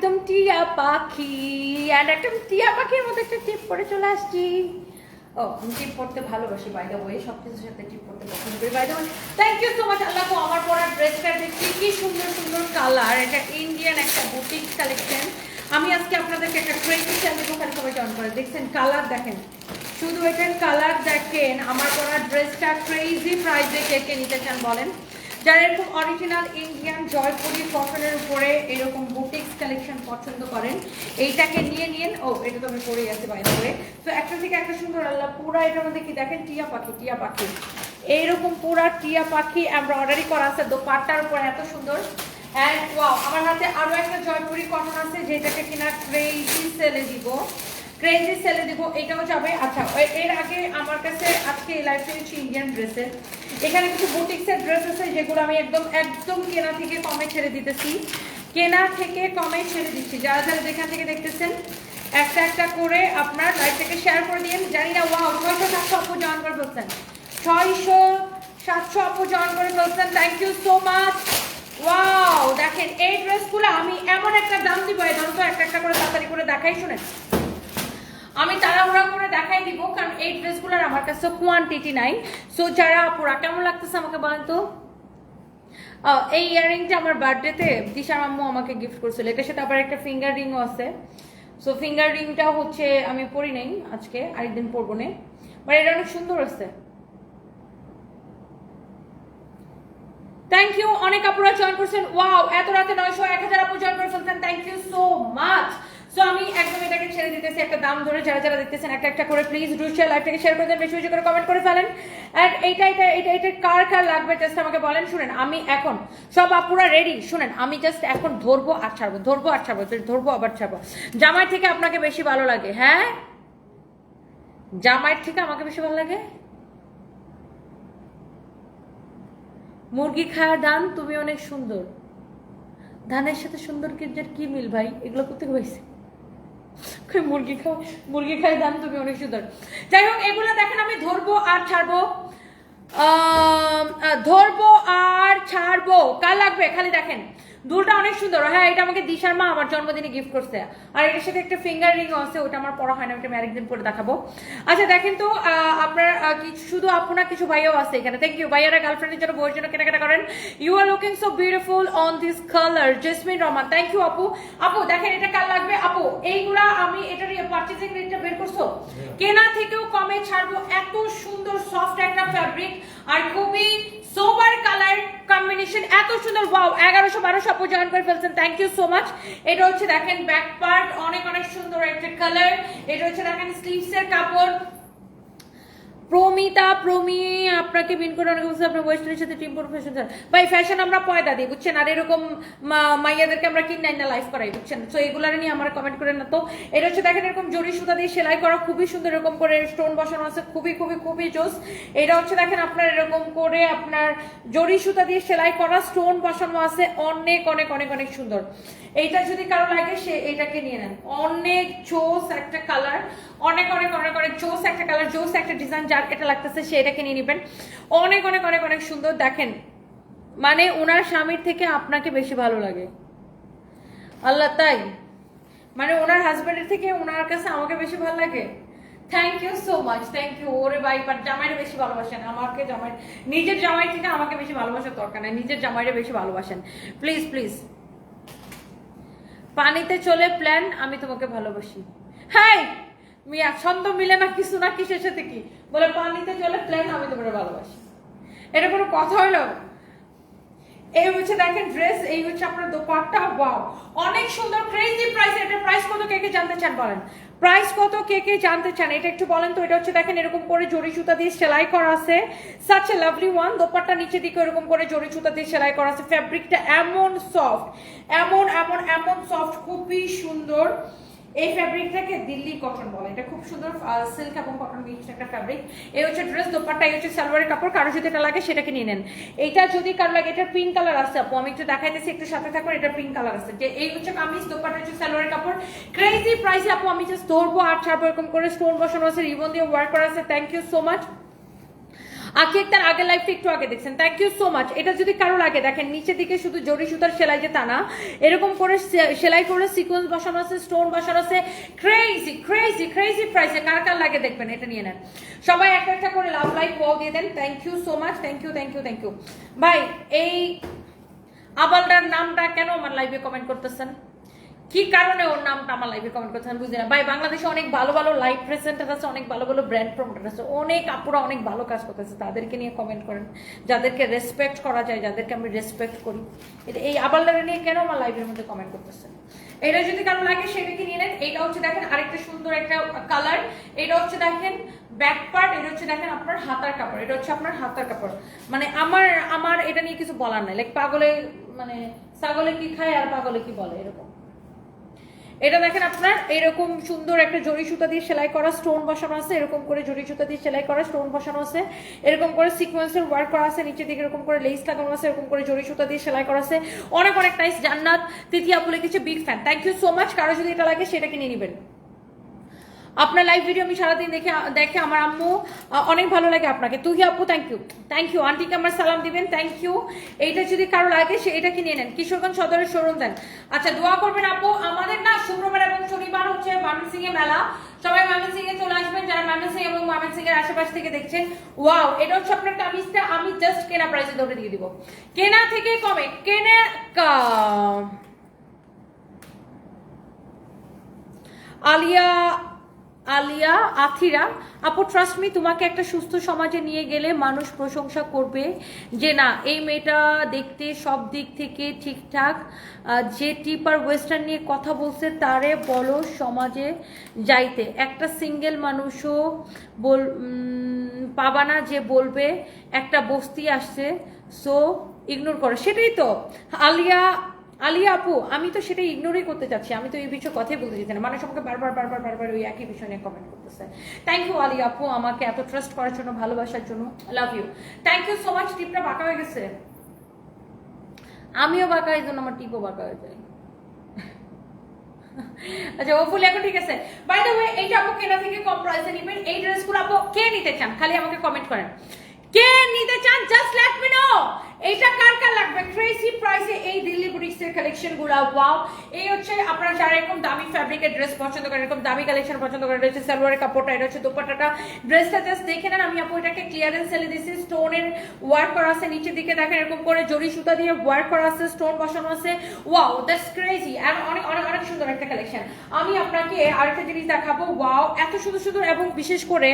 একদম টিয়া পাখি আর একদম টিয়া পাখির মতো একটা টিপ পরে চলে আসছি। ও, আমি টিপ পরতে ভালোবাসি বাই দ্য ওয়ে সব কিছুর সাথে টিপ পরতে পছন্দ করি by the way thank you so much আল্লাহ আমার পরা ড্রেসটা দেখছি কি সুন্দর সুন্দর কালার এটা ইন্ডিয়ান একটা বুটিক কালেকশন আমি আজকে আপনাদেরকে একটা ক্রেজি চ্যানেল ওখানে সবাই জয়েন করে। দেখছেন কালার দেখেন, শুধু এটার কালার দেখেন, আমার পরা ড্রেসটা ক্রেজি প্রাইসে কে কে নিতে চান বলেন। যারা এরকম অরিজিনাল ইন্ডিয়ান জয়পুরি কটনের উপরে এরকম বুটিক্স কালেকশন পছন্দ করেন, এইটাকে নিয়ে নিন। ও, এটা তো আমি পরেই আছি বাইরে তো একটা থেকে একটা সুন্দর আল্লাহ, পুরা এটার মধ্যে কি দেখেন? টিয়া পাখি টিয়া পাখি। এইরকম পুরা টিয়া পাখি এমব্রয়ডারি করা আছে, দোপাট্টার উপর, এত সুন্দর। অ্যান্ড ওয়াও আমার হাতে আরও একটা জয়পুরি কটন আছে, যেটাকে কিনা ক্রেজি সেলে দিব। ক্রেজি সেলে দিব এটাও যাবে। আচ্ছা এর আগে আমার কাছে আজকে এই লাইফ ইন্ডিয়ান ড্রেসের এখানে কিছু বুটিক্সের ড্রেস আছে যেগুলো আমি একদম একদম কেনা থেকে কমে ছেড়ে দিতেছি। কেনা থেকে কমে ছেড়ে দিচ্ছি। যারা যারা যেখান থেকে দেখতেছেন, একটা একটা করে আপনার লাইফটাকে শেয়ার করে দিন জানি না ওয়াও ছয়শো সাতশো আপু জয়েন করে ফেলছেন। ছয়শো সাতশো আপু জয়েন করে ফেলছেন। Thank you so much wow দেখেন, এই ড্রেসগুলো আমি এমন একটা দাম দিব, এই দাম তো একটা একটা করে তাড়াতাড়ি করে দেখাই শুনেন। আমি তাড়াহুড়া করে দেখাই দিব, কারণ এই ড্রেসগুলোর আমার কাছে কোয়ান্টিটি নাই। সো যারা আপুরা, কেমন লাগতেছে আমাকে বলেন তো? এই ইয়াররিংটা আমার বার্থডেতে দিশার আম্মু আমাকে গিফট করেছিল। এটার সাথে আবার একটা ফিঙ্গার রিংও আছে। সো ফিঙ্গার রিংটা হচ্ছে, আমি পরি নাই আজকে, আরেকদিন পরবো না। বাট এটা অনেক সুন্দর আছে। থ্যাংক ইউ অনেক আপুরা জয়েন করছেন। ওয়াও এত রাতে নয়শো এক হাজার আপু জয়েন করে ফেলছেন। Thank you so much so আমি একদম এটাকে ছেড়ে দিতেছি, একটা দাম ধরে যারা যারা দেখতেছেন, একটা একটা করে প্লিজ ডু শেয়ার লাইভটাকে শেয়ার করে দেন, বেশি বেশি করে কমেন্ট করে ফেলেন। এন্ড এইটা এটা এটা এটা কার কার লাগবে জাস্ট আমাকে বলেন, শুনেন, আমি এখন সব আপুরা রেডি শুনেন, আমি জাস্ট এখন ধরবো আর ছাড়বো, ধরবো আর ছাড়বো ধরবো, আবার ছাড়বো। জামাই থেকে আপনাকে বেশি ভালো লাগে হ্যাঁ? জামাইয়ের থেকে আমাকে বেশি ভালো লাগে? মুরগি খায় ধান তুমি অনেক সুন্দর। ধানের সাথে সুন্দর কি মিল ভাই? এগুলো করতে কই মুরগি খাও, মুরগি খাই দাম তুমি অনেক সুন্দর। যাই হোক, এগুলো দেখেন আমি ধরবো আর ছাড়বো। ধরবো আর ছাড়বো। কার লাগবে? খালি দেখেন। দুলটা অনেক সুন্দর। হ্যাঁ এটা আমাকে দিশার মা আমার জন্মদিনে গিফট করছে। আর এটার সাথে একটা ফিঙ্গার রিং আছে ওটা আমার পড়া হয় না ওটা আমি আরেকদিন পরে দেখাবো। আচ্ছা দেখেন তো আপনার কিছু শুধু আপনার কিছু ভাইও আছে এখানে। থ্যাংক ইউ ভাইয়ারা গার্লফ্রেন্ডের জন্য বউয়ের জন্য কেনাকাটা করেন। You are looking so beautiful on this colour Jesmin Rahman thank you আপু। আপু দেখেন এটা কার লাগবে? আপু এইগুলা আমি এটার পার্চেসিং রেটটা বের করছ? কেনা থেকেও কমে ছাড়বো এত সুন্দর সফট একটা ফ্যাব্রিক আর খুবই সোবার কালার কম্বিনেশন এত সুন্দর ওয়াও এগারোশো বারোশো আপু জয়েন করে ফেলছেন থ্যাংক ইউ সো মাচ এটা হচ্ছে দেখেন ব্যাক পার্ট অনেক অনেক সুন্দর একটা কালার এটা হচ্ছে দেখেন স্লিভস এর কাপড় প্রমিতা, প্রমি, আপনাকে বিন করে অনেক বলছে আপনার ওয়েস্টার্নের সাথে টিম ফ্যাশন ভাই ফ্যাশন আমরা পয়দা দিই, বুঝছেন? আর এরকম মাইয়াদেরকে আমরা কিন নাই না লাইফ করাই, বুঝছেন? তো এগুলার নিয়ে আমরা কমেন্ট করেন না। তো, এটা হচ্ছে, দেখেন, এরকম জরি সুতা দিয়ে সেলাই করা খুবই সুন্দর, এরকম করে স্টোন বসানো আছে, খুবই খুবই খুবই জোস। এটা হচ্ছে, দেখেন, আপনার এরকম করে আপনার জরি সুতা দিয়ে সেলাই করা স্টোন বসানো আছে, অনেক অনেক অনেক অনেক সুন্দর। এইটা যদি কারও লাগে, সে এটাকে নিয়ে নেন। অনেক জোস একটা কালার অনেক অনেক অনেক অনেক জোস একটা কালার জোস একটা ডিজাইন যার এটা লাগতেছে সে এটাকে নিয়ে নেবেন। অনেক অনেক অনেক অনেক সুন্দর। দেখেন মানে ওনার স্বামীর থেকে আপনাকে বেশি ভালো লাগে। আল্লাহ, তাই? মানে ওনার হাজবেন্ডের থেকে ওনার কাছে আমাকে বেশি ভালো লাগে। Thank you so much thank you ওরে ভাই বাট জামাইরে বেশি ভালোবাসেন। আমাকে জামাই, নিজের জামাই থেকে আমাকে বেশি ভালোবাসার দরকার নাই। নিজের জামাইরে বেশি ভালোবাসেন। প্লিজ প্লিজ পানিতে চলে প্ল্যান আমি তোমাকে ভালোবাসি। হ্যাঁ মিয়া, ছন্দ মিলে না, কিছু না, কিসের সাথে কি? বলে, পানিতে চলে প্ল্যান আমি তোমার ভালোবাসি। এটা কোনো কথা হলো? এই হচ্ছে, দেখেন ড্রেস এই হচ্ছে আপনার দোপাট্টা। ওয়াও অনেক সুন্দর ক্রেজি প্রাইস এটা প্রাইস কত, কে কে জানতে চান বলেন? প্রাইস কত, কে কে জানতে চান? এটা একটু বলেন তো, এটা হচ্ছে, দেখেন, এরকম করে জরি সুতা দিয়ে সেলাই করা আছে। Such a lovely one dupatta নিচে দিকে এরকম করে জরি সুতা দিয়ে সেলাই করা আছে। ফ্যাব্রিকটা এমন সফট এমন এমন এমন সফট খুবই সুন্দর। এই ফ্যাব্রিকটাকে দিল্লি কটন বলে। এটা খুব সুন্দর সিল্ক এবং কটন মিক্সড একটা ফ্যাব্রিক এই হচ্ছে ড্রেস দোপাট্টা, এই হচ্ছে সালোয়ারের কাপড়। কারও যদি এটা লাগে, সেটাকে নিয়ে নেন। এইটা যদি কারও লাগে, এটা পিঙ্ক কালার আছে, আপু। আমি একটু দেখাইতেছি, একটু সাথে থাকবেন এটা পিঙ্ক কালার আছে। যে এই হচ্ছে কামিজ, দোপাট্টা হচ্ছে সালোয়ারের কাপড়। ক্রেজি প্রাইসে আপু, আমি জাস্ট ধরবো আর ছাড়বো এরকম করে। স্টোন বসানো আছে, রিবন দিয়ে ওয়ার্ক করা আছে। থ্যাংক ইউ সো মাচ আকি একটার আগের লাইফটা একটু আগে দেখছেন। থ্যাংক ইউ সো মাচ এটা যদি কারও লাগে, দেখেন নিচে দিকে শুধু জরি সুতার সেলাই যে তা না, এরকম করে সেলাই করে সিকোয়েন্স বসানো আছে স্টোন বসানো আছে। ক্রেজি ক্রেজি ক্রেজি প্রাইসে কার কার লাগে দেখবেন? এটা নিয়ে নেন। সবাই একটা একটা করে লাভ লাইক ওয়াও দিয়ে দেন। Thank you so much thank you thank you thank you ভাই, এই আবালটার নামটা কেন আমার লাইভে কমেন্ট করতেছেন? কি কারণে ওর নামটা আমার লাইভে কমেন্ট করছেন বুঝি না। ভাই, বাংলাদেশে অনেক ভালো ভালো লাইভ প্রেজেন্টার আছে, অনেক ভালো ভালো ব্র্যান্ড প্রমোটার আছে, অনেক আপুরা অনেক ভালো কাজ করতেছে, তাদেরকে নিয়ে কমেন্ট করেন, যাদেরকে রেসপেক্ট করা যায়, যাদেরকে আমি রেসপেক্ট করি। এটা এই আবালটারে নিয়ে কেন আমার লাইভের মধ্যে কমেন্ট করতেছেন? এটা যদি কারও লাগে সেটাকে নিয়ে নেন। এটা হচ্ছে দেখেন আরেকটা সুন্দর একটা কালার এটা হচ্ছে দেখেন ব্যাক পার্ট এটা হচ্ছে দেখেন আপনার হাতার কাপড়। এটা হচ্ছে আপনার হাতার কাপড়। মানে আমার আমার এটা নিয়ে কিছু বলার নাই। লাইক পাগলে মানে ছাগলে কি খায় আর পাগলে কি বলে, এরকম। এটা দেখেন আপনার, এরকম সুন্দর একটা জরি সুতা দিয়ে সেলাই করা স্টোন বসানো আছে, এরকম করে জরি সুতা দিয়ে সেলাই করা স্টোন বসানো আছে, এরকম করে সিকোয়েন্সের ওয়ার্ক করা আছে নিচে দিকে এরকম করে লেস লাগানো আছে, এরকম করে জরি সুতা দিয়ে সেলাই করা আছে। অনেক অনেক নাইস জান্নাত। তিথি আপু লিখেছে big fan thank you so much কারও যদি এটা লাগে সেটাকে নিয়ে নেবেন। আপনার লাইভ ভিডিও আমি সারাদিন দেখে দেখে আমার আম্মু অনেক ভালো লাগে আপনাকে। তুহি আপু থ্যাংক ইউ থ্যাংক ইউ আন্টিকে আমার সালাম দিবেন। থ্যাংক ইউ এইটা যদি কারও লাগে, সে এটা কিনে নেন। কিশোরগঞ্জ সদরের শোরুম দেন। আচ্ছা দোয়া করবেন আপু, আমাদের না শুক্রবার এবং শনিবার হচ্ছে ময়মনসিংহ এ মেলা। সবাই ময়মনসিংহ এ চলে আসবেন। যারা ময়মনসিংহ এবং ময়মনসিংহ এর আশেপাশ থেকে দেখছেন ওয়াও এটা হচ্ছে আপনার কামিজটা। আমি জাস্ট কেনা প্রাইসে ধরে দিয়ে দিব। কেনা থেকে কমে, কেনে আলিয়া আলিয়া, আথিরা, আপু ট্রাস্ট মি তোমাকে একটা সুস্থ সমাজে নিয়ে গেলে মানুষ প্রশংসা করবে যে না, এই মেয়েটা দেখতে সব দিক থেকে ঠিকঠাক যে টিপ আর ওয়েস্টার্ন নিয়ে কথা বলছে তারে বলো সমাজে যাইতে। একটা সিঙ্গেল মানুষও বল পাবা না যে বলবে, একটা বস্তি আসছে সো ইগনোর করো। সেটাই তো, আলিয়া আলিয়া আপু, আমি তো সেটা ইগনোরই করতে চাচ্ছি। আমি তো এই বিষয়ে কথাই বলতে চাচ্ছি না। মানুষ আমাকে বারবার বারবার বারবার ওই একই বিষয় নিয়ে কমেন্ট করতেছে। থ্যাংক ইউ আলিয়া আপু, আমাকে এত ট্রাস্ট করার জন্য, ভালোবাসার জন্য। Love you thank you so much টিপটা বাঁকা হয়ে গেছে। আমিও বাঁকা, এই জন্য আমার টিপও বাঁকা হয়ে যায়। আচ্ছা কে নিতে চান? খালি আমাকে কমেন্ট করেন। কে নিতে চান? জাস্ট লেট মি নো এইটা কার কার লাগবে? ক্রেজি প্রাইসে এই দিল্লি বুটিক্স এর কালেকশনগুলো ওয়াও এই হচ্ছে আপনারা যারা এরকম দামি ফ্যাব্রিকের ড্রেস পছন্দ করেন, এরকম দামি কালেকশন পছন্দ করেন হচ্ছে সালোয়ারের কাপড়টা, এটা হচ্ছে দোপাট্টাটা। ড্রেসটা জাস্ট দেখে নেন, আমি আপু এটাকে ক্লিয়ারেন্স সেলে দিয়েছি স্টোনের ওয়ার্ক করা আছে, নিচের দিকে দেখেন, এরকম করে জরি সুতা দিয়ে ওয়ার্ক করা আছে স্টোন বসানো আছে। ওয়াও দ্যাটস ক্রেজি আর অনেক অনেক অনেক সুন্দর একটা কালেকশন আমি আপনাকে আরেকটা জিনিস দেখাবো ওয়াও এত সুন্দর সুন্দর এবং বিশেষ করে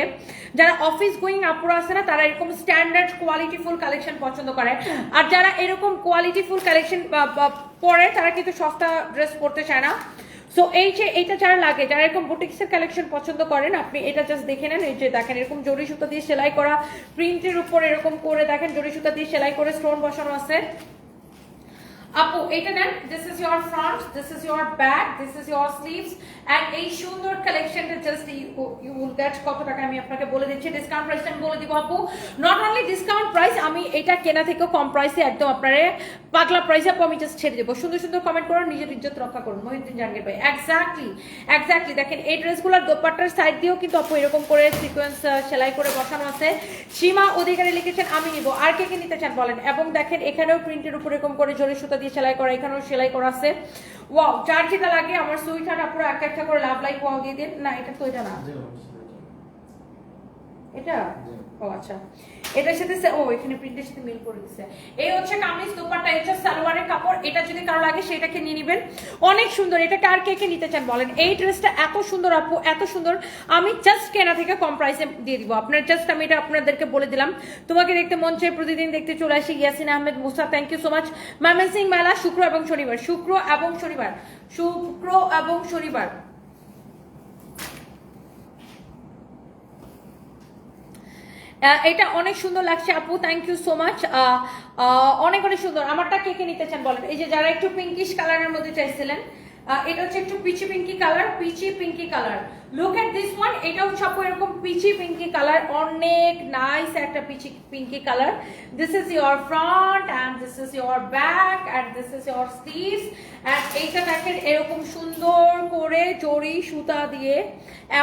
যারা অফিস গোয়িং আপুরা আছে না, তারা এরকম স্ট্যান্ডার্ড কোয়ালিটি ফুল কালেকশন পছন্দ করে। আর যারা এরকম কোয়ালিটি ফুল কালেকশন পরে তারা কিন্তু সস্তা ড্রেস পরতে চায় না। সো এই যে এইটা যারা লাগে, যারা এরকম বুটিক্সের কালেকশন পছন্দ করেন, আপনি এটা জাস্ট দেখে নেন। এই যে দেখেন, এরকম জরি সুতা দিয়ে সেলাই করা প্রিন্টের উপর এরকম করে দেখেন, জরি সুতা দিয়ে সেলাই করে স্টোন বসানো আছে। আপু, এটা নেন this is your front this is your back this is your sleeves and এই সুন্দর কালেকশনটা জাস্ট ইউ উইল গেট কত টাকা আমি আপনাকে বলে দিচ্ছি ডিসকাউন্ট প্রাইসটা আমি বলে দিব আপু। নট অনলি ডিসকাউন্ট প্রাইস আমি এটা কেনা থেকেও কম প্রাইসে একদম আপনারে পাগলা প্রাইসে আপু, আমি জাস্ট ছেড়ে দেবো। সুন্দর সুন্দর কমেন্ট করুন, নিজের ইজ্জত রক্ষা করুন, মহিউদ্দিন জাহাঙ্গীর ভাই। এক্স্যাক্টলি এক্স্যাক্টলি দেখেন, এই ড্রেসগুলোর দোপাট্টার সাইড দিয়েও কিন্তু আপু এরকম করে সিকোয়েন্স সেলাই করে বসানো আছে। সীমা অধিকারী লিখেছেন, আমি নিব। আর কে কে নিতে চান বলেন? এবং দেখেন, এখানেও প্রিন্টের উপর এরকম করে জরি সুতা দিয়ে সেলাই করা এখানেও সেলাই করা আছে। ওয়াও চার যেটা লাগে আমার সুইটার পুরো আপুরা একটা একটা করে লাভ লাইক ওয়াও দিয়ে দিন। না এটা তো এটা না। এটা? ও আচ্ছা। এটার সাথে ও, এখানে সাথে মিল করে দিছে। এই হচ্ছে কামিজ কাপড়। এটা যদি কারও সেটাকে নিয়ে অনেক সুন্দর। এটা কার কে কে নিতে চান বলেন? এই ড্রেসটা এত সুন্দর এত সুন্দর। আমি জাস্ট কেনা থেকে কম প্রাইসে দিয়ে দিব। আপনার জাস্ট আমি এটা আপনাদেরকে বলে দিলাম। তোমাকে দেখতে মন চাই প্রতিদিন দেখতে চলে আসি। Yasin Ahmed, Musa thank you so much Singh মেলা, শুক্র এবং শনিবার। শুক্র এবং শনিবার। শুক্র এবং শনিবার। এটা অনেক সুন্দর লাগছে আপু থ্যাংক ইউ সো মাচ অনেক অনেক সুন্দর। আমারটা কে কে নিতে চান বলেন? এই যে যারা একটু পিঙ্কিশ কালারের মধ্যে চাইছিলেন এটা হচ্ছে একটু peachy pinky colour peachy pinky colour look at this one এটা আপু এরকম পিচি পিঙ্কি কালার অনেক নাইস একটা peachy pinky colour this is your front and this is your back and this is your sleeves and এইটা দেখেন, এরকম সুন্দর করে জড়ি সুতা দিয়ে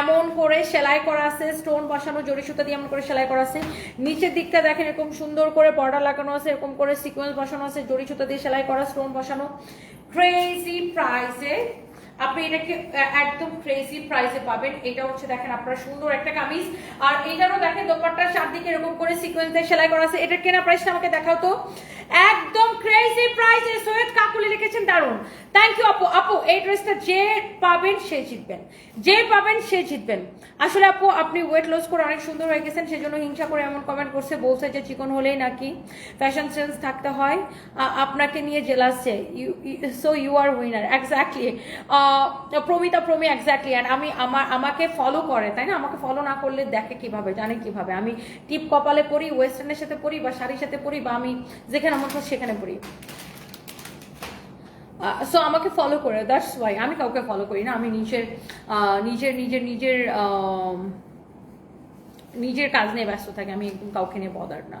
এমন করে সেলাই করা আছে স্টোন বসানো জড়ি সুতা দিয়ে এমন করে সেলাই করা আছে। নিচের দিকটা দেখেন, এরকম সুন্দর করে বর্ডার লাগানো আছে, এরকম করে সিকোয়েন্স বসানো আছে, জড়ি সুতা দিয়ে সেলাই করা স্টোন বসানো। ক্রেজি প্রাইসে আপনি এটাকে একদম ক্রেজি প্রাইসে পাবেন। এটা হচ্ছে দেখেন আপনার সুন্দর একটা কামিজ। আর এটারও দেখেন দোপাট্টার চারদিকে এরকম করে সিকোয়েন্স সেলাই করা আছে। এটার কেনা প্রাইসটা আমাকে দেখাও তো। একদম ক্রেজি প্রাইসে সৈয়দ কাকুলি লিখেছেন দারুণ থ্যাংক ইউ আপু। আপু, এই ড্রেসটা যে পাবেন, সে জিতবেন। যে পাবেন, সে জিতবেন। আসলে আপু, আপনি ওয়েট লস করে অনেক সুন্দর হয়ে গেছেন, সেজন্য হিংসা করে এমন কমেন্ট করছে, বলছে যে চিকন হলেই নাকি ফ্যাশন সেন্স থাকতে হয়। আপনাকে নিয়ে জেলাসছে so you are winner exactly Pramita, Promi exactly and আমি আমার, আমাকে ফলো করে, তাই না? আমাকে ফলো না করলে দেখে কীভাবে, জানে কীভাবে? আমি টিপ কপালে পড়ি ওয়েস্টার্নের সাথে পড়ি, বা শাড়ির সাথে পড়ি, বা আমি যেখানে আমার মন সেখানে পড়ি। সো আমাকে ফলো করে দ্যাটস ওয়াই আমি কাউকে ফলো করি না। আমি নিজের নিজের নিজের নিজের নিজের কাজ নিয়ে ব্যস্ত থাকি, আমি একদম কাউকে নিয়ে বদার না।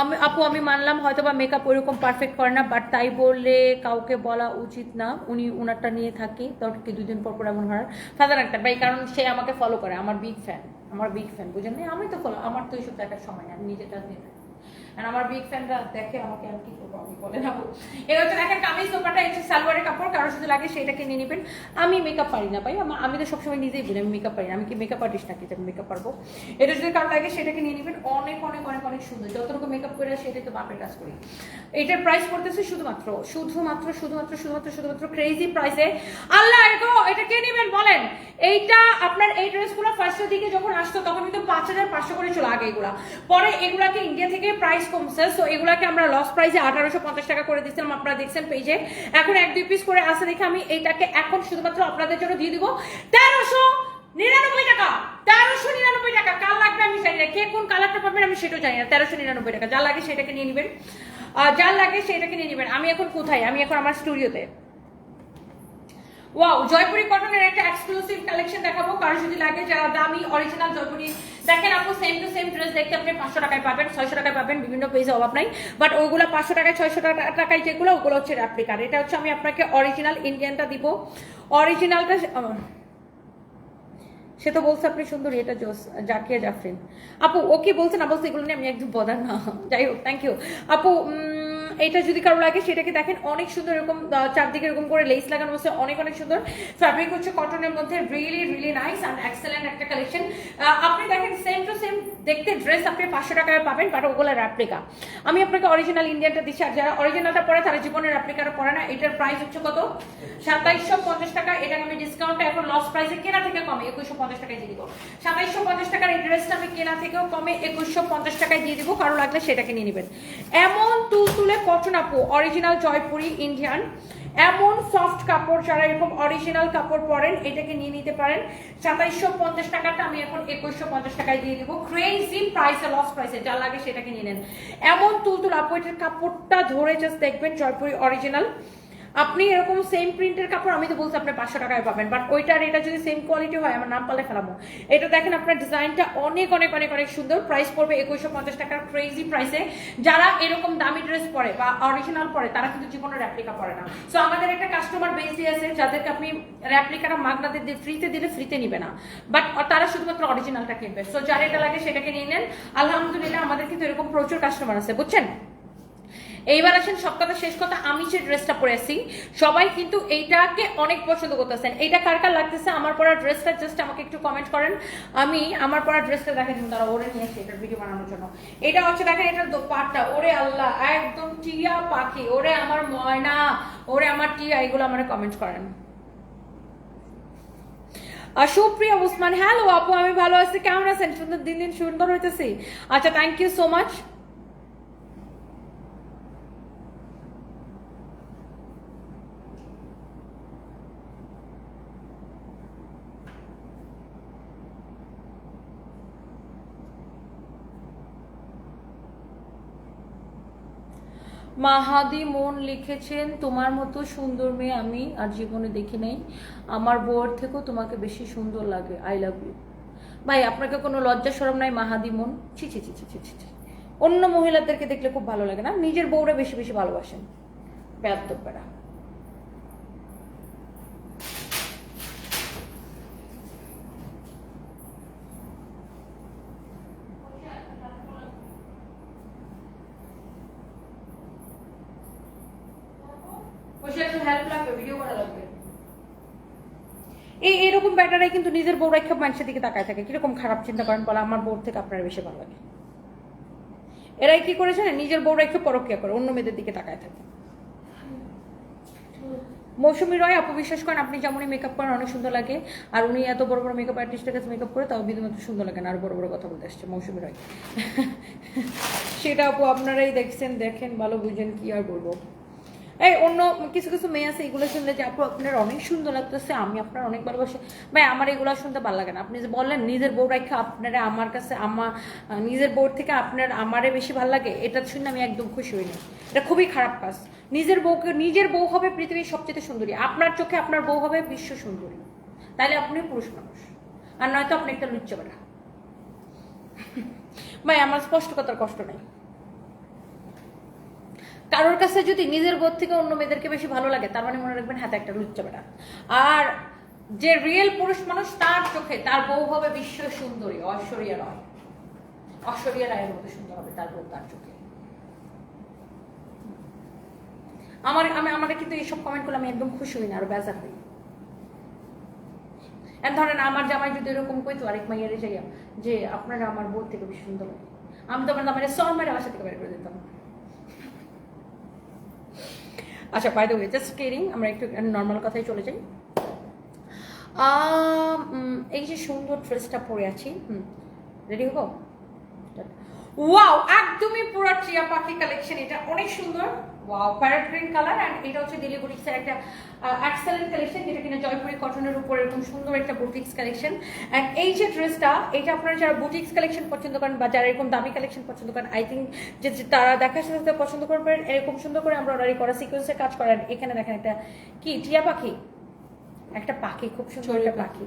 আমি আপু, আমি মানলাম হয়তো বা মেকআপ ওইরকম পারফেক্ট করে না বাট তাই বললে কাউকে বলা উচিত না। উনি ওনারটা নিয়ে থাকি কি দুদিন পর পর এমন হয় ফাদার একটা, ভাই, কারণ সে আমাকে ফলো করে, আমার বিগ ফ্যান আমার বিগ ফ্যান বুঝেন? না? আমি তো ফলো আমার তো এইসব দেখার সময় না আমি নিজের কাজ নিয়ে আর আমার বিগ ফ্যানরা দেখে আমাকে আমি কি করব, আমি বলে এর হচ্ছে দেখেন কামিজ সালোয়ারের কাপড় কারও লাগে সেটা কিনে নেবেন। আমি মেকআপ পারি না আমি তো সবসময় নিজেই বলি, আমি মেকআপ পারি না। আমি কি মেকআপ আর্টিস্ট নাকি যে মেকআপ পারব? এটা যদি কারও লাগে সেটাকে নিয়ে নেবেন। অনেক অনেক অনেক অনেক সুন্দর। যতটুকু মেকআপ করে সেটাই তো বাপের কাজ করি। এটার প্রাইস পড়তেছে শুধুমাত্র শুধুমাত্র শুধুমাত্র শুধুমাত্র শুধুমাত্র ক্রেজি প্রাইসে আল্লাহ এগো এটা কে নেবেন বলেন? এইটা আপনার এই ড্রেসগুলো ফার্স্টের দিকে যখন আসতো, তখন কিন্তু পাঁচ হাজার পাঁচশো করে ছিল আগে এগুলা। পরে এগুলাকে ইন্ডিয়া থেকে প্রাইস কমছে। সো এগুলাকে আমরা লস প্রাইসে আঠারোশো পঞ্চাশ টাকা করে দিচ্ছিলাম আপনারা দেখছেন পেজে এখন এক, দুই পিস করে আসে দেখে আমি এইটাকে এখন শুধুমাত্র আপনাদের জন্য দিয়ে দিব। তেরোশো নিরানব্বই টাকা! তেরোশো নিরানব্বই টাকা! কাল লাগবে আমি জানি না। কে কোন কালারটা পাবেন আমি সেটাও জানি না। তেরোশো নিরানব্বই টাকা। যা লাগে সেটাকে নিয়ে নেবেন। যার লাগে সেটাকে নিয়ে নেবেন। আমি এখন কোথায়? আমি এখন আমার স্টুডিওতে ওয়াও জয়পুরি কটনের একটা এক্সক্লুসিভ কালেকশন দেখাবো। কারও যদি লাগে, যারা দামি অরিজিনাল জয়পুরি দেখেন আপু সেম টু সেম ড্রেস দেখতে আপনি পাঁচশো টাকায় পাবেন, ছয়শো টাকায় পাবেন, বিভিন্ন পেজে অভাব নাই। বাট ওইগুলো পাঁচশো টাকায়, ছয়শো টাকা, টাকায় যেগুলো, ওগুলো হচ্ছে র্যাপ্লিকার এটা হচ্ছে আমি আপনাকে অরিজিনাল ইন্ডিয়ানটা দিব। অরিজিনালটা সে তো বলছে আপনি সুন্দরী, এটা জোস, জাকিয়া জাফরিন। আপু, ও কি বলছে না বলছে, এগুলো নিয়ে আমি একদম বদার না। যাই হোক থ্যাংক ইউ আপু এটা যদি কারও লাগে, সেটাকে দেখেন, অনেক সুন্দর এরকম চারদিকে এরকম করে লেস লাগানো হচ্ছে, অনেক অনেক সুন্দর। ফ্যাব্রিক হচ্ছে কটনের মধ্যে really really nice and excellent একটা কালেকশন আপনি দেখেন সেম টু সেম দেখতে ড্রেস আপনি পাঁচশো টাকায় পাবেন বাট ওগুলো র্যাপ্লিকা আমি আপনাকে অরিজিনাল ইন্ডিয়ানটা দিচ্ছি, আর যারা অরিজিনালটা পরে, তারা জীবনের র্যাপ্লিকাটা পরে না। এটার প্রাইস হচ্ছে কত? সাতাইশশো পঞ্চাশ টাকা। এটাকে আমি ডিসকাউন্টে এখন লস প্রাইসে কেনা থেকে কমে, একুশশো পঞ্চাশ টাকায় দিয়ে দিব। সাতাইশশো পঞ্চাশ টাকার এই ড্রেসটা আমি কেনা থেকেও কমে, একুশশো পঞ্চাশ টাকায় দিয়ে দিব। কারও লাগলে সেটাকে নিয়ে নেবেন। এমন তুলতুলে কটন আপু অরিজিনাল জয়পুরি ইন্ডিয়ান এমন সফট কাপড় যারা এরকম অরিজিনাল কাপড় পরেন, এটাকে নিয়ে নিতে পারেন। সাতাইশশো পঞ্চাশ টাকাটা আমি এখন একুশশো পঞ্চাশ টাকায় দিয়ে দিব। ক্রেজি প্রাইসে লস প্রাইসে যা লাগে সেটাকে নিয়ে নেন। এমন তুলতুল আপু, এটার কাপড়টা ধরে জাস্ট দেখবেন, জয়পুরি অরিজিনাল আপনি এরকম সেম প্রিন্টের কাপড়, আমি তো বলছি আপনি পাঁচশো টাকায় পাবেন বাট ওইটার এটা যদি সেম কোয়ালিটি হয়, আমার নাম পালে ফেলাবো। এটা দেখেন, আপনার ডিজাইনটা অনেক অনেক অনেক অনেক সুন্দর। প্রাইস পড়বে একুশশো পঞ্চাশ টাকার ক্রেজি প্রাইসে যারা এরকম দামি ড্রেস পরে বা অরিজিনাল পরে, তারা কিন্তু জীবনে র্যাপ্লিকা পরে না। সো আমাদের একটা কাস্টমার বেসি আছে, যাদেরকে আপনি র্যাপ্লিকাটা মাগনাতে ফ্রিতে দিলে ফ্রিতে নিবে না। বাট তারা শুধুমাত্র অরিজিনালটা কিনবে। সো যার এটা লাগে, সেটাকে নিয়ে নেন। আলহামদুলিল্লাহ, আমাদের কিন্তু এরকম প্রচুর কাস্টমার আছে, বুঝছেন? এইবার আসেন, সব কথা, শেষ কথা, আমি যে ড্রেসটা পরে আছি, সবাই কিন্তু এইটাকে অনেক পছন্দ করতেছেন। এইটা কার কার লাগতেছে? আমার পরা ড্রেসটা জাস্ট আমাকে একটু কমেন্ট করেন। আমি আমার পরা ড্রেসটা দেখেন তারা ওরে নিয়ে এটার ভিডিও বানানোর জন্য। এটা হচ্ছে, দেখেন, এটার পাটটা। ওরে আল্লাহ, একদম টিয়া পাখি। ওরে আমার ময়না, ওরে আমার টিয়া, এগুলো আমার কমেন্ট করেন। সুপ্রিয়া ওসমান হ্যালো আপু, আমি ভালো আছি। কেমন আছেন? সুন্দর, দিন দিন সুন্দর হইতেছি। আচ্ছা thank you so much Mahadi Mon লিখেছেন, তোমার মতো সুন্দর মেয়ে আমি আর জীবনে দেখি নাই। আমার বউর থেকেও তোমাকে বেশি সুন্দর লাগে। আই লাভ ইউ ভাই, আপনাকে কোনো লজ্জা সরম নাই মাহাদি মন? ছি ছি ছি ছি ছি ছি। অন্য মহিলাদেরকে দেখলে খুব ভালো লাগে না? নিজের বউরা বেশি বেশি ভালোবাসেন। ব্যর্থ বেড়া বসে একটু হেল্প লাগবে ভিডিও করা লাগবে এই এরকম ব্যাটারাই কিন্তু নিজের বউ রেখা মানুষের দিকে তাকায় থাকে। কীরকম খারাপ চিন্তা করেন বলে আমার বউর থেকে আপনার বেশি ভালো লাগে। এরাই কি করেছে না নিজের বউ রেখে পরকিয়া করে, অন্য মেয়েদের দিকে তাকায় থাকে। মৌসুমী রয়, আপু বিশ্বাস করেন, আপনি যেমনই মেকআপ করেন, অনেক সুন্দর লাগে। আর উনি এত বড় বড় মেকআপ আর্টিস্টের কাছে মেকআপ করে, তাও বিন্দুমাত্র সুন্দর লাগে না, আর বড় বড় কথা বলতে আসছে মৌসুমী রয়। সেটা আপু আপনারাই দেখছেন, দেখেন, ভালো বুঝেন, কি আর বলব। এই, অন্য কিছু কিছু মেয়ে আছে, এগুলো শুনলে যে, আপু, আপনার অনেক সুন্দর লাগতেছে, আমি আপনার অনেক ভালোবাসি। ভাই, আমার এগুলো শুনতে ভালো লাগে না। আপনি যে বললেন, নিজের বউ রেখা আপনারা আমার কাছে আমার নিজের বউর থেকে আপনার আমারে বেশি ভালো লাগে, এটা শুনে আমি একদম খুশি হইনি এটা খুবই খারাপ কাজ। নিজের বউকে, নিজের বউ হবে পৃথিবীর সবচেয়ে সুন্দরী। আপনার চোখে আপনার বউ হবে বিশ্ব সুন্দরী। তাইলে আপনি পুরুষ মানুষ। আর নয়তো আপনি একটা লুচ্চা বেড়া ভাই, আমার স্পষ্ট কথার কষ্ট নাই। কারোর কাছে যদি নিজের বোধ থেকে অন্য মেয়েদেরকে বেশি ভালো লাগে, তার মানে মনে রাখবেন, হাতে একটা লুচ্চা বেটা। আর যে রিয়েল পুরুষ মানুষ, তার চোখে তার বউ হবে বিশ্ব সুন্দরী, ঐশ্বরিয়া রয়। ঐশ্বরিয়া রায়ের মতো সুন্দর হবে তার বউ তার চোখে। আমার, আমি আমাদের কিন্তু এইসব কমেন্ট করলে আমি একদম খুশি হই না, আরও বেজার হই। এর ধরেন, আমার জামাই যদি এরকম কইতো, আরেক মাইয়ারে যাইয়া, যে আপনারা আমার বউ থেকে বেশি সুন্দর লাগে। আমি তো আমার সর মেরে বাসা থেকে বের করে দিতাম। আচ্ছা by the way just caring আমরা একটু নর্মাল কথায় চলে যাই। এই যে সুন্দর ড্রেসটা পরে আছি রেডি হব? ওয়াও একদমই পুরো টিয়া পাখি কালেকশন এটা অনেক সুন্দর। Wow parrot green colour and এটা হচ্ছে দিল্লি বুটিক্সের একটা এক্সেলেন্ট কালেকশন যেটা কিনা জয়পুরি কটনের উপর এরকম সুন্দর একটা বুটিক্স কালেকশন অ্যান্ড এই যে ড্রেসটা এটা আপনারা যারা বুটিক্স কালেকশন পছন্দ করেন বা যারা এরকম দামি কালেকশন পছন্দ করেন আই থিঙ্ক যে তারা দেখার সাথে সাথে পছন্দ করবেন এরকম সুন্দর করে আমরা অর্ডারি করা কাজ করেন। এখানে দেখেন একটা কি টিয়া পাখি? একটা পাখি খুব সুন্দর একটা পাখি।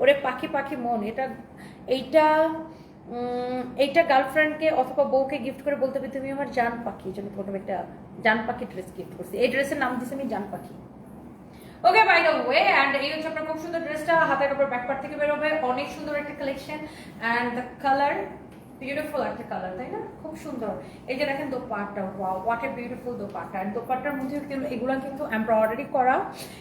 ওরে পাখি পাখি মন এটা এইটা এইটা গার্লফ্রেন্ডকে অথবা বউকে গিফট করে বলতে হবে, তুমি আমার জান পাখি। জন্য প্রথমে একটা জান পাখি ড্রেস গিফট করছি। এই ড্রেসের নাম দিয়েছি আমি জান পাখি। Okay by the way and এই হচ্ছে আপনার খুব সুন্দর ড্রেসটা হাতের উপর ব্যাকপার থেকে বেরোবে অনেক সুন্দর একটা collection and the colour beautiful একটা কালার তাই না? খুব সুন্দর। এই যে দেখেন dupatta what a beautiful dupatta. And দোপাট্টার মধ্যে কিন্তু এগুলো কিন্তু এমব্রয়ডারি করা।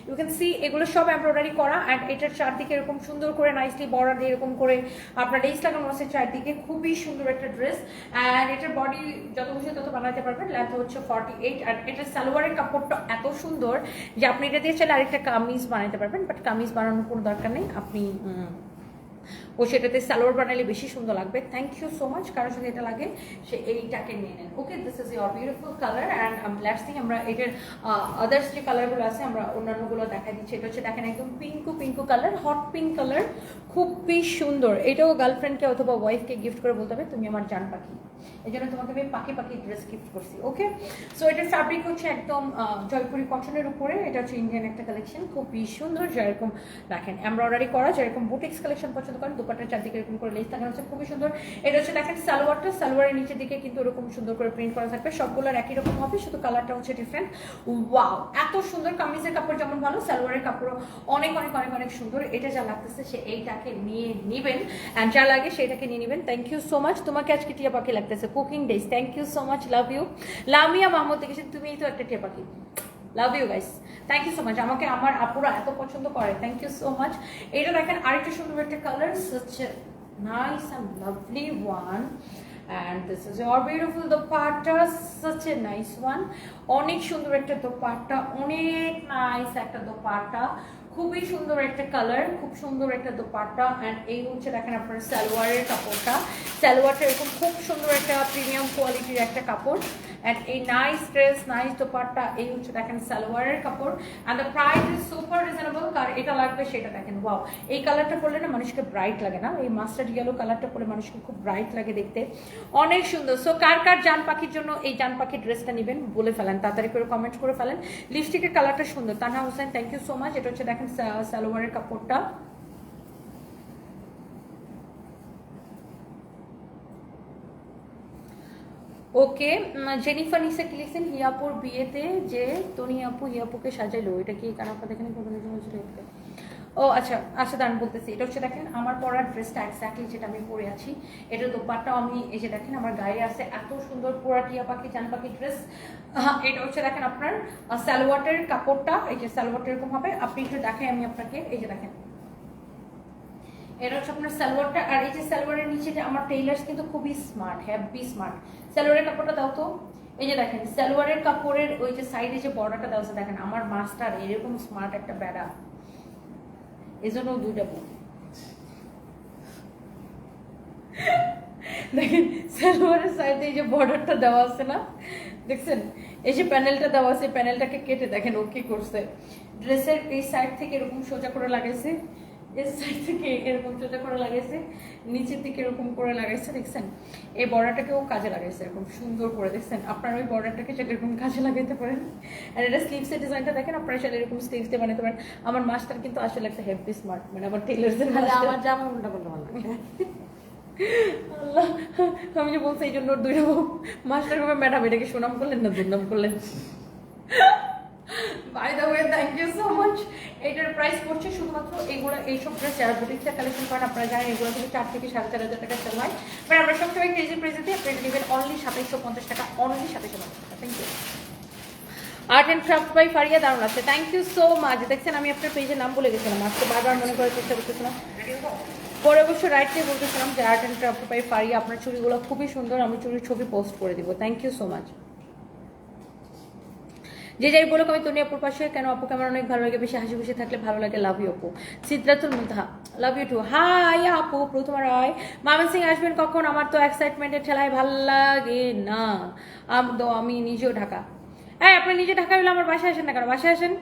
ইউ ক্যান সি এগুলো সব এমব্রয়ডারি করা অ্যান্ড এটার চারদিকে এরকম সুন্দর করে নাইসলি বর্ডার দিয়ে এরকম করে আপনার লেস লাগানো আছে চারদিকে। খুবই সুন্দর একটা ড্রেস অ্যান্ড এটার বডি যত খুশি তত বানাতে পারবেন। লেন্থ হচ্ছে ফর্টি এইট অ্যান্ড এটার সালোয়ারের কাপড়টা এত সুন্দর যে আপনি এটা দিয়ে চাইলে আরেকটা কামিজ বানাতে পারবেন। বাট কামিজ বানানোর কোনো দরকার নেই। আপনি ও সেটাতে সালোয়ার বানালে বেশি সুন্দর লাগবে। থ্যাংক ইউ সো মাচ কারোর সাথে এটা লাগে, সে এইটাকে নিয়ে নেন। Okay this is your beautiful colour and let's thing আমরা এটার আদার্স যে কালারগুলো আছে, আমরা অন্যান্যগুলো দেখা দিচ্ছি। এটা হচ্ছে, দেখেন, একদম pinky pinky colour hot pink colour খুবই সুন্দর। এটাও গার্লফ্রেন্ডকে অথবা ওয়াইফকে গিফট করে বলতে হবে, তুমি আমার জান পাখি। এই জন্য তোমাকে আমি পাখি পাখি ড্রেস গিফট করছি ওকে সো এটার ফ্যাব্রিক হচ্ছে একদম জয়পুরি কটনের উপরে, এটা হচ্ছে ইন্ডিয়ান একটা কালেকশন খুবই সুন্দর, যেরকম, দেখেন এমব্রয়ডারি করা, যেরকম বুটিক্স কালেকশন পছন্দ করেন দুপাটার চারদিকে এরকম করে লেস লাগানো হচ্ছে খুবই সুন্দর। এটা হচ্ছে, দেখেন, সালোয়ারটা, সালোয়ারের নিচের দিকে কিন্তু এরকম সুন্দর করে প্রিন্ট করা থাকবে। সবগুলোর একই রকম হবে, শুধু কালারটা হচ্ছে ডিফারেন্ট ওয়াও এত সুন্দর কামিজের কাপড় যেমন ভালো, সালোয়ারের কাপড়ও অনেক অনেক অনেক অনেক সুন্দর। এটা যা লাগতেছে, সে এইটাকে নিয়ে নিবেন। অ্যান্ড যা লাগে, সেটাকে নিয়ে নেবেন। থ্যাংক ইউ সো মাচ তোমাকে আজকে টিয়া পাখি লাগতেছে। Cooking days thank you so much love you Lamia Mahmud দেখেছেন তুমিই তো একটা টিয়া পাখি। Love you guys thank you so much আমাকে আমার আপুরা এত পছন্দ করে। থ্যাংক ইউ সো মাচ এটা দেখেন আরেকটা সুন্দর একটা কালার হচ্ছে nice and lovely one and this is your beautiful dupatta such a nice one অনেক সুন্দর একটা দোপাট্টা অনেক নাইস একটা দোপাট্টা খুবই সুন্দর একটা কালার খুব সুন্দর একটা দোপাট্টা অ্যান্ড এই হচ্ছে দেখেন আপনার সালোয়ারের কাপড়টা। সালোয়ারটা এরকম খুব সুন্দর একটা প্রিমিয়াম কোয়ালিটির একটা কাপড়। অ্যান্ড এই নাইস ড্রেস নাইস দোপাট্টা এই হচ্ছে দেখেন সালোয়ারের কাপড়। And the price is super reasonable কার এটা লাগবে, সেটা দেখেন ওয়াও এই কালারটা পরলে না মানুষকে ব্রাইট লাগে না? এই মাস্টার্ড ইয়েলো কালারটা পরে মানুষকে খুব ব্রাইট লাগে দেখতে। অনেক সুন্দর। সো কার কার জান পাখির জন্য এই জান পাখির ড্রেসটা নেবেন, বলে ফেলেন। তাড়াতাড়ি করে কমেন্ট করে ফেলেন। লিপস্টিকের কালারটা সুন্দর। Tanha Hossain thank you so much এটা হচ্ছে দেখেন সালোয়ারের কাপড়টা। ওকে জেনিফার নিসা কি লিখছেন? হিয়াপুর বিয়েতে যে তনি আপু হিয়াপুকে সাজাইলো। এটা কি কারণ আপনাদের এখানে কোনো হয়েছিল? ও আচ্ছা আচ্ছা দাঁড়ান, বলতেছি। এটা হচ্ছে দেখেন, আমার পরার ড্রেসটা এক্স্যাক্টলি যেটা আমি পরে আছি এটা দোপারটাও আমি, এই যে দেখেন, আমার গায়ে আছে এত সুন্দর পোড়া টিয়া পাখি চান পাখি ড্রেস এটা হচ্ছে দেখেন আপনার সালোয়াটের কাপড়টা, এই যে সালোয়ারটা এরকম হবে। আপনি একটু দেখাই আমি আপনাকে, এই যে দেখেন। এটা হচ্ছে আপনার সালোয়ারটা, আর এই যে সালোয়ারের আমার টেইলার্স কিন্তু খুবই স্মার্ট হ্যাভি স্মার্ট সালোয়ারের কাপড়টা দাও তো। এই যে দেখেন, সালোয়ারের কাপড়ের ওই যে সাইডে যে বর্ডারটা দাও দেখেন, আমার মাস্টার এরকম স্মার্ট একটা বেড়া দুইটা দেখেন, সালোয়ারের সাইডে এই যে বর্ডারটা দেওয়া আছে না, দেখছেন? এই যে প্যানেলটা দেওয়া আছে প্যানেলটাকে কেটে দেখেন ও কি করছে। ড্রেসের এই সাইড থেকে এরকম সোজা করে লাগাইছে। এই সাইড থেকে এরকম সোজা করে লাগাইছে নিচের দিকে এরকম করে লাগাইছে দেখছেন? এই বর্ডারটাকেও কাজে লাগাইছে এরকম সুন্দর করে দেখছেন? আপনারা ওই বর্ডারটাকে এরকম কাজে লাগাইতে পারেন। আর এটা স্লিভসের ডিজাইনটা দেখেন আপনারা সেটা এরকম স্লিভস দিয়ে বানাতে পারেন। আমার মাস্টার কিন্তু আসলে একটা হেভি স্মার্ট মানে আমার টেলার্সের আমার জামা উল্টা করলে ভালো আল্লাহ আমি যে বলছি এই জন্য দুইটা বউ মাস্টার ম্যাডাম এটাকে সুনাম করলেন না দুর্নাম করলেন? By the way thank you so much এটার প্রাইস পড়ছে শুধুমাত্র এগুলো এইসব ড্রেস যারা বুটিক্সে কালেকশন করেন, আপনারা জানেন এগুলো থেকে চার থেকে সাড়ে চার হাজার টাকা সেল হয়। বাট আমরা সবসময় ক্রেজি প্রাইসে দিয়ে আপনারা নেবেন অনলি সাতাইশশো পঞ্চাশ টাকা অনলি সাতাইশশো পঞ্চাশ টাকা। Thank you art and craft by Faria দারুণ আছে থ্যাংক ইউ সো মাচ দেখছেন, আমি আপনার পেজের নাম বলে গেছিলাম। আজকে বারবার মনে করার চেষ্টা করতেছিলাম। পরে অবশ্য রাইটে বলতেছিলাম যে art and craft by Faria আপনার চুড়িগুলো খুবই সুন্দর, আমি চুরির ছবি পোস্ট করে দিব। থ্যাংক ইউ সো মাচ যে যাই বলুক আমি তনি আপুর পাশে, কেন অপুকে আমার অনেক ভালো লাগে, বেশি হাসি খুশি থাকলে ভালো লাগে লাভ ইউ আপু। সিদ্ধার্থুল Muntaha love you too hi আপু, প্রথম রায় মামন সিং, আসবেন কখন? আমার তো এক্সাইটমেন্টের ঠেলায় ভালো লাগে না। আমি নিজেও ঢাকা। হ্যাঁ আপনি নিজে ঢাকা হলে আমার বাসায় আসেন না কেন? বাসায় আসেন?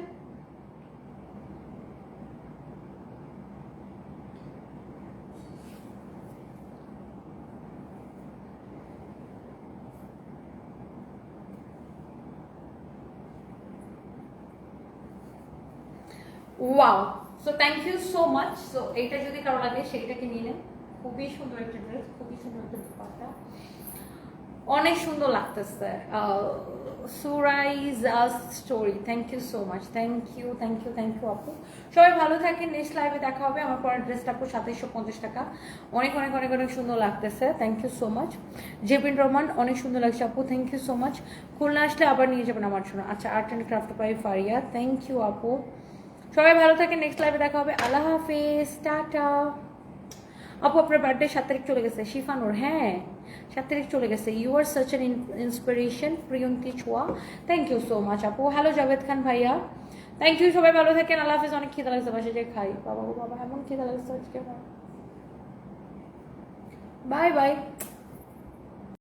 Wow so thank you so much so এইটা যদি কারও লাগে, সেইটাকে নিয়ে নেন। খুবই সুন্দর একটা ড্রেস খুবই সুন্দর একটা দুপাট্টা। অনেক সুন্দর লাগতেছে। সুরাইজ story thank you so much thank you thank you thank you আপু। সবাই ভালো থাকেন। নেক্সট লাইভে দেখা হবে। আমার পরের ড্রেসটা আপু সাতাইশশো পঞ্চাশ টাকা। অনেক অনেক অনেক অনেক সুন্দর লাগতেছে। থ্যাংক ইউ সো মাচ জেপিন রহমান, অনেক সুন্দর লাগছে আপু। Thank you so much Khulna আসলে আবার নিয়ে যাবেন আমার জন্য। আচ্ছা art and craft by Faria thank you আপু। সবাই ভালো থাকেন নেক্সট লাইভে দেখা হবে। আল্লাহ হাফেজ, টাটা। আপু, আপনার বার্থডে সাত তারিখ চলে গেছে শিফানুর হ্যাঁ সাত তারিখ চলে গেছে। You are such an inspiration Priyanti Choya. Thank you so much আপু। হ্যালো জাভেদ খান ভাইয়া। থ্যাংক ইউ সবাই ভালো থাকেন। আল্লাহ হাফেজ, অনেক খিদে লাগছে বাসে যে খাই। বাবা বাবা, এমন খিদে লাগছে আজকে। Bye bye